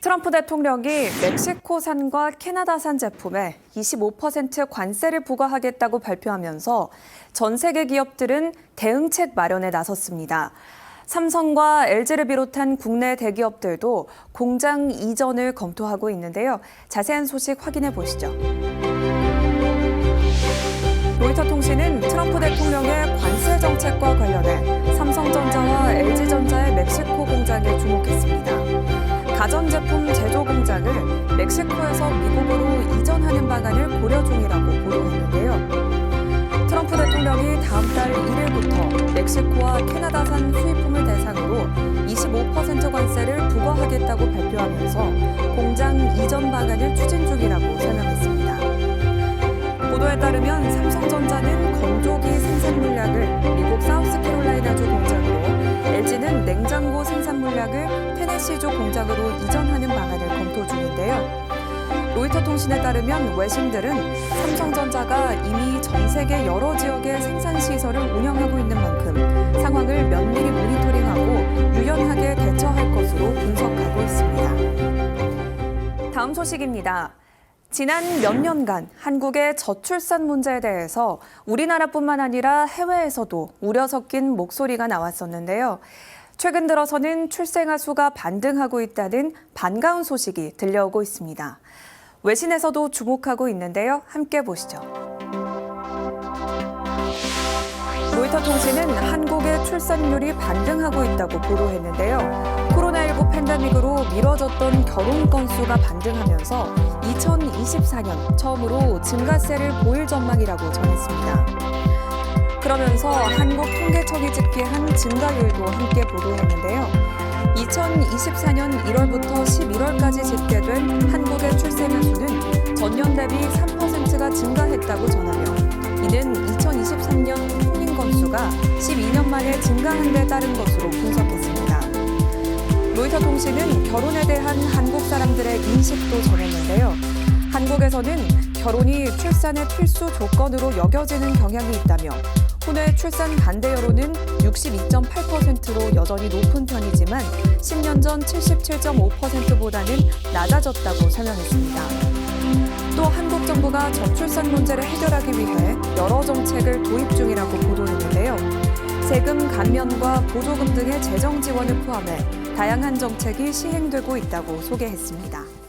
트럼프 대통령이 멕시코산과 캐나다산 제품에 25% 관세를 부과하겠다고 발표하면서 전 세계 기업들은 대응책 마련에 나섰습니다. 삼성과 LG를 비롯한 국내 대기업들도 공장 이전을 검토하고 있는데요. 자세한 소식 확인해 보시죠. 로이터 통신은 트럼프 대통령의 관세 정책과 관련해 삼성전자와 LG전자의 멕시코 공장에 주목했습니다. 가전제품 제조 공장을 멕시코에서 미국으로 이전하는 방안을 고려 중이라고 보도했는데요. 트럼프 대통령이 다음 달 1일부터 멕시코와 캐나다산 수입품을 대상으로 25% 관세를 부과하겠다고 발표하면서 공장 이전 방안을 추진 중이라고 설명했습니다. 보도에 따르면 삼성전자는 건조기 생산 물량을 미국 사우스캐롤라이나주 공장으로 LG는 냉장고 생산 물량을 테네시주 공장으로 이전하는 방안을 검토 중인데요. 로이터 통신에 따르면 외신들은 삼성전자가 이미 전 세계 여러 지역의 생산 시설을 운영하고 있는 만큼 상황을 면밀히 모니터링하고 유연하게 대처할 것으로 분석하고 있습니다. 다음 소식입니다. 지난 몇 년간 한국의 저출산 문제에 대해서 우리나라뿐만 아니라 해외에서도 우려 섞인 목소리가 나왔었는데요. 최근 들어서는 출생아 수가 반등하고 있다는 반가운 소식이 들려오고 있습니다. 외신에서도 주목하고 있는데요. 함께 보시죠. 로이터 통신은 한국의 출산율이 반등하고 있다고 보도했는데요. 코로나19 팬데믹으로 미뤄졌던 결혼 건수가 반등하면서 2024년 처음으로 증가세를 보일 전망이라고 전했습니다. 그러면서 한국통계청이 집계한 증가율도 함께 보도했는데요. 2024년 1월부터 11월까지 집계된 한국의 출생아 수는 전년 대비 3%가 증가했다고 전하며 이는 2023년 혼인 건수가 12년 만에 증가한 데 따른 것으로 분석했습니다. 로이터 통신은 결혼에 대한 한국 사람들의 인식도 전했는데요. 한국에서는 결혼이 출산의 필수 조건으로 여겨지는 경향이 있다며 혼외 출산 반대 여론은 62.8%로 여전히 높은 편이지만 10년 전 77.5%보다는 낮아졌다고 설명했습니다. 또 한국 정부가 저출산 문제를 해결하기 위해 여러 정책을 도입 중이라고 보도했는데요. 세금 감면과 보조금 등의 재정 지원을 포함해 다양한 정책이 시행되고 있다고 소개했습니다.